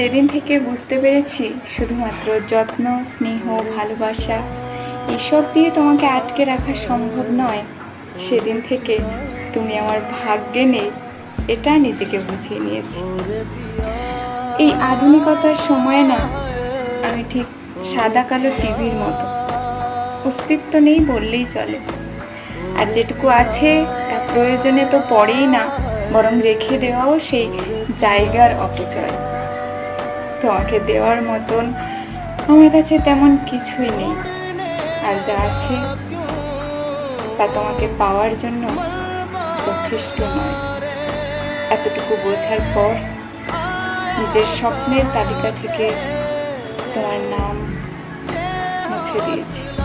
সেদিন থেকে বুঝতে পেরেছি শুধুমাত্র যত্ন, স্নেহ, ভালোবাসা, এসব দিয়ে তোমাকে আটকে রাখা সম্ভব নয়। সেদিন থেকে তুমি আমার ভাগ্যে নেই, এটা নিজেকে বুঝিয়ে নিয়েছি। এই আধুনিকতার সময় না, আমি ঠিক সাদা কালো টিভির মতো। অস্তিত্ব নেই বললেই চলে। আর যেটুকু আছে, তা প্রয়োজনে তো পড়েই না, বরং রেখে দেওয়াও সেই জায়গার অপচয়। তোমাকে দেওয়ার মতন। আমার কাছে তেমন কিছুই নেই। আর যা আছে, তা তোমাকে পাওয়ার জন্য যথেষ্ট নয়। এতটুকু বোঝার পর নিজের স্বপ্নের তালিকা থেকে তোমার নাম মুছে দিয়েছি।